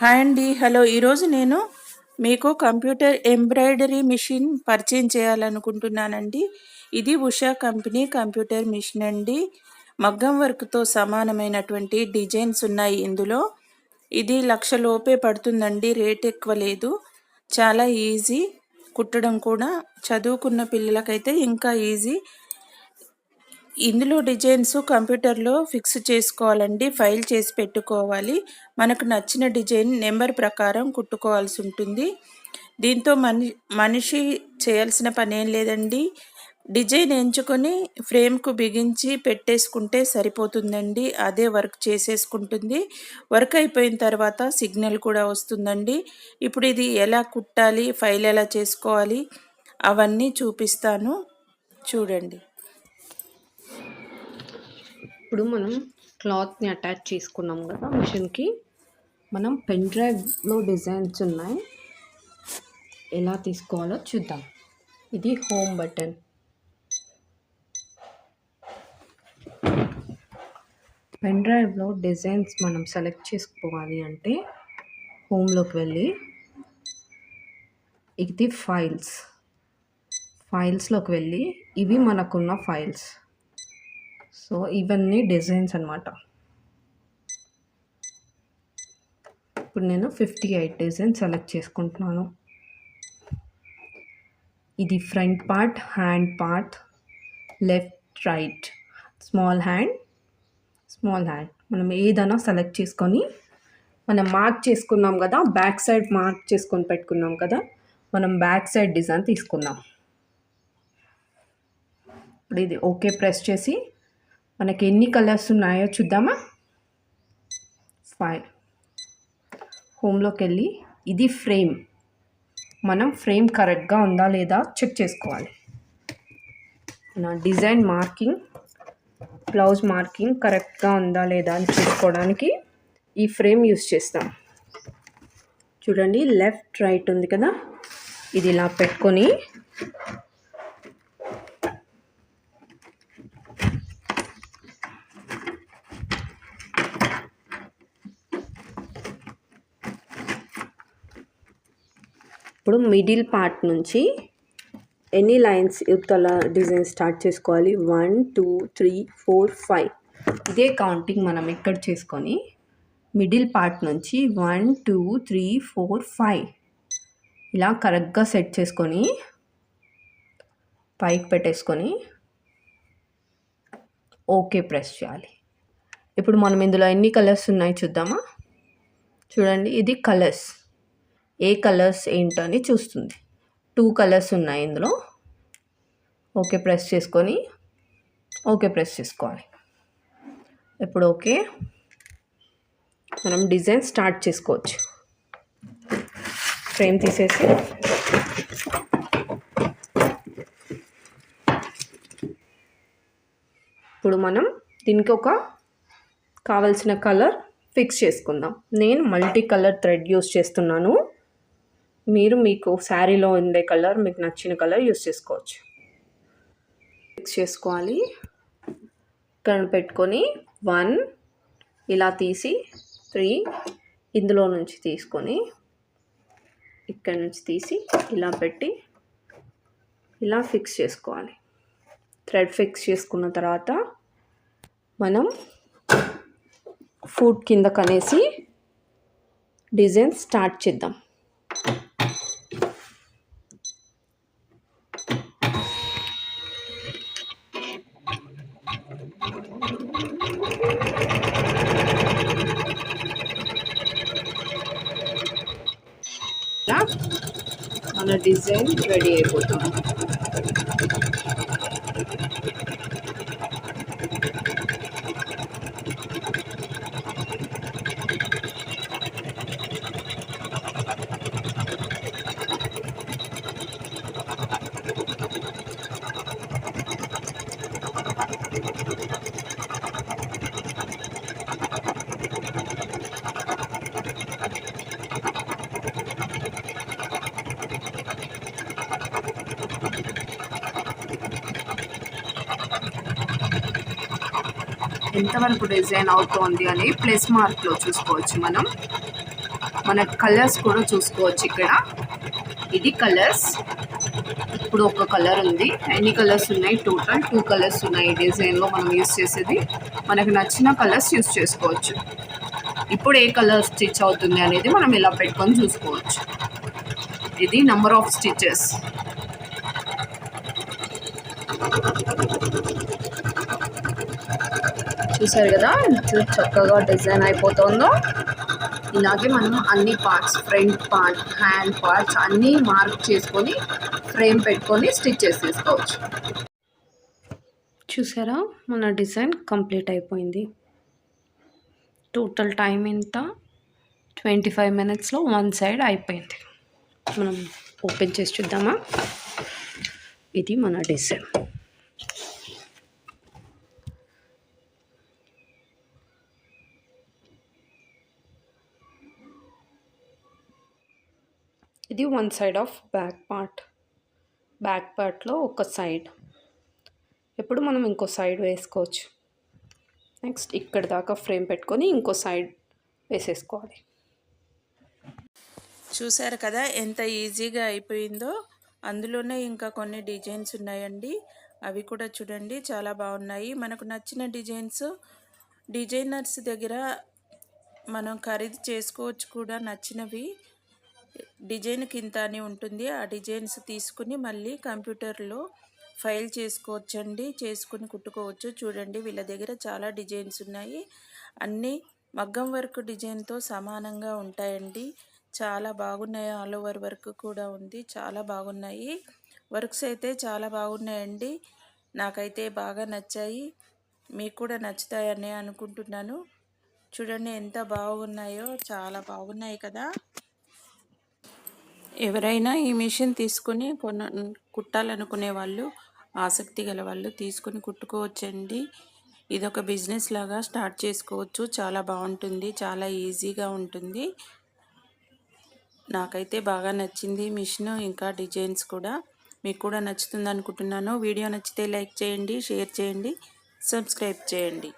Hi అండి. Hello ఈరోజు నేను మీకు కంప్యూటర్ ఎంబ్రాయిడరీ మిషన్ పరిచయం చేయాలనుకుంటున్నానండి. ఇది ఉషా కంపెనీ కంప్యూటర్ మిషన్ అండి. మగ్గం వర్క్తో సమానమైనటువంటి డిజైన్స్ ఉన్నాయి ఇందులో. ఇది లక్ష లోపే పడుతుందండి రేట్ ఎక్కువ లేదు. చాలా ఈజీ. కుట్టడం కూడా చదువుకున్న పిల్లలకైతే ఇంకా ఈజీ. ఇందులో డిజైన్స్ కంప్యూటర్లో ఫిక్స్ చేసుకోవాలండి ఫైల్ చేసి పెట్టుకోవాలి. మనకు నచ్చిన డిజైన్ నెంబర్ ప్రకారం కుట్టుకోవాల్సి ఉంటుంది. దీంతో మని మనిషి చేయాల్సిన పని ఏం లేదండి. డిజైన్ ఎంచుకొని ఫ్రేమ్కు బిగించి పెట్టేసుకుంటే సరిపోతుందండి. అదే వర్క్ చేసేసుకుంటుంది. వర్క్ అయిపోయిన తర్వాత సిగ్నల్ కూడా వస్తుందండి. ఇప్పుడు ఇది ఎలా కుట్టాలి ఫైల్ ఎలా చేసుకోవాలి అవన్నీ చూపిస్తాను. చూడండి. ఇప్పుడు మనం క్లాత్ని అటాచ్ చేసుకున్నాం కదా మిషన్కి. మనం పెన్ డ్రైవ్లో డిజైన్స్ ఉన్నాయి. ఎలా తీసుకోవాలో చూద్దాం. ఇది హోమ్ బటన్. పెన్ డ్రైవ్లో డిజైన్స్ మనం సెలెక్ట్ చేసుకోవాలి అంటే హోమ్లోకి వెళ్ళి ఇది ఫైల్స్. ఫైల్స్లోకి వెళ్ళి ఇవి మనకున్న ఫైల్స్. సో ఇవన్నీ డిజైన్స్ అనమాట ఇప్పుడు నేను ఫిఫ్టీ ఎయిట్ డిజైన్ సెలెక్ట్ చేసుకుంటున్నాను. ఇది front part hand part left right. Small hand small hand. మనం ఏదైనా సెలెక్ట్ చేసుకొని మనం మార్క్ చేసుకున్నాం కదా బ్యాక్ సైడ్ మార్క్ చేసుకొని పెట్టుకున్నాం కదా మనం బ్యాక్ సైడ్ డిజైన్ తీసుకుందాం. ఇప్పుడు ఇది ఓకే ప్రెస్ చేసి మనకి ఎన్ని కలర్స్ ఉన్నాయో చూద్దామా? ఫైవ్ హోమ్లోకి వెళ్ళి ఇది ఫ్రేమ్. మనం ఫ్రేమ్ కరెక్ట్గా ఉందా లేదా చెక్ చేసుకోవాలి. నా డిజైన్ మార్కింగ్ బ్లౌజ్ మార్కింగ్ కరెక్ట్గా ఉందా లేదా అని చూసుకోవడానికి ఈ ఫ్రేమ్ యూస్ చేస్తాం. చూడండి లెఫ్ట్ రైట్ ఉంది కదా? ఇది ఇలా పెట్టుకొని ఇప్పుడు మిడిల్ పార్ట్ నుంచి ఎన్ని లైన్స్ యుక్తల డిజైన్ స్టార్ట్ చేసుకోవాలి? One two three four five. ఇదే కౌంటింగ్ మనం ఇక్కడ చేసుకొని మిడిల్ పార్ట్ నుంచి one two three four five ఇలా కరెక్ట్గా సెట్ చేసుకొని పైకి పెట్టేసుకొని ఓకే ప్రెస్ చేయాలి. ఇప్పుడు మనం ఇందులో ఎన్ని కలర్స్ ఉన్నాయి చూద్దామా? చూడండి ఇది కలర్స్. ఏ కలర్స్ ఏంటని చూస్తుంది. టూ కలర్స్ ఉన్నాయి ఇందులో. ఓకే ప్రెస్ చేసుకొని. ఓకే ప్రెస్ చేసుకోవాలి. ఇప్పుడు ఓకే. మనం డిజైన్ స్టార్ట్ చేసుకోవచ్చు. ఫ్రేమ్ తీసేసి. ఇప్పుడు మనం దీనికి ఒక కావలసిన కలర్ ఫిక్స్ చేసుకుందాం. నేను మల్టీ కలర్ థ్రెడ్ యూస్ చేస్తున్నాను. మీరు మీకు శారీలో ఉండే కలర్ మీకు నచ్చిన కలర్ యూస్ చేసుకోవచ్చు. ఫిక్స్ చేసుకోవాలి. ఇక్కడ పెట్టుకొని వన్ ఇలా తీసి త్రీ ఇందులో నుంచి తీసుకొని ఇక్కడ నుంచి తీసి ఇలా పెట్టి ఇలా ఫిక్స్ చేసుకోవాలి. థ్రెడ్ ఫిక్స్ చేసుకున్న తర్వాత మనం ఫుడ్ కింద కనేసి డిజైన్ స్టార్ట్ చేద్దాం. మన డిజైన్ రెడీ అయిపోతుంది ఎంతవరకు డిజైన్ అవుతోంది అని ప్లస్ మార్క్లో చూసుకోవచ్చు మనం. మన కలర్స్ కూడా చూసుకోవచ్చు ఇక్కడ. ఇది కలర్స్. ఇప్పుడు ఒక కలర్ ఉంది. ఎన్ని కలర్స్ ఉన్నాయి? టోటల్ టూ కలర్స్ ఉన్నాయి డిజైన్లో మనం యూస్ చేసేది. మనకు నచ్చిన కలర్స్ యూస్ చేసుకోవచ్చు. ఇప్పుడు ఏ కలర్ స్టిచ్ అవుతుంది అనేది మనం ఇలా పెట్టుకొని చూసుకోవచ్చు. ఇది నెంబర్ ఆఫ్ స్టిచెస్ చూసారు కదా చూ చక్కగా డిజైన్ అయిపోతుందో. ఇలాగే మనం అన్ని parts front part hand parts అన్నీ మార్క్ చేసుకొని ఫ్రేమ్ పెట్టుకొని స్టిచ్ చేసేసుకోవచ్చు. చూసారా? మన డిజైన్ కంప్లీట్ అయిపోయింది. టోటల్ టైం ఎంత? ట్వంటీ ఫైవ్ మినిట్స్లో వన్ సైడ్ అయిపోయింది. మనం ఓపెన్ చేసి చూద్దామా? ఇది మన డిజైన్. ఇది one side of back part. Back పార్ట్లో ఒక సైడ్. ఎప్పుడు మనం ఇంకో సైడ్ వేసుకోవచ్చు. నెక్స్ట్ ఇక్కడ దాకా ఫ్రేమ్ పెట్టుకొని ఇంకో సైడ్ వేసేసుకోవాలి. చూసారు కదా ఎంత ఈజీగా అయిపోయిందో? అందులోనే ఇంకా కొన్ని డిజైన్స్ ఉన్నాయండి. అవి కూడా చూడండి చాలా బాగున్నాయి. మనకు నచ్చిన డిజైన్స్ డిజైనర్స్ దగ్గర మనం ఖరీదు చేసుకోవచ్చు కూడా నచ్చినవి. డిజైన్ కింద అని ఉంటుంది. ఆ డిజైన్స్ తీసుకుని మళ్ళీ కంప్యూటర్లో ఫైల్ చేసుకోవచ్చండి. చేసుకుని కుట్టుకోవచ్చు. చూడండి వీళ్ళ దగ్గర చాలా డిజైన్స్ ఉన్నాయి. అన్నీ మగ్గం వర్క్ డిజైన్తో సమానంగా ఉంటాయండి. చాలా బాగున్నాయి. ఆల్ ఓవర్ వర్క్ కూడా ఉంది. చాలా బాగున్నాయి. వర్క్స్ అయితే చాలా బాగున్నాయండి. నాకైతే బాగా నచ్చాయి. మీకు కూడా నచ్చుతాయని అనుకుంటున్నాను. చూడండి ఎంత బాగున్నాయో. చాలా బాగున్నాయి కదా. ఎవరైనా ఈ మిషన్ తీసుకొని కొన కుట్టాలనుకునే వాళ్ళు ఆసక్తి గల వాళ్ళు తీసుకొని కుట్టుకోవచ్చండి. ఇది ఒక బిజినెస్ లాగా స్టార్ట్ చేసుకోవచ్చు. చాలా బాగుంటుంది. చాలా ఈజీగా ఉంటుంది. నాకైతే బాగా నచ్చింది మిషన్. ఇంకా డిజైన్స్ కూడా మీకు కూడా నచ్చుతుంది అనుకుంటున్నాను వీడియో నచ్చితే లైక్ చేయండి షేర్ చేయండి సబ్స్క్రైబ్ చేయండి.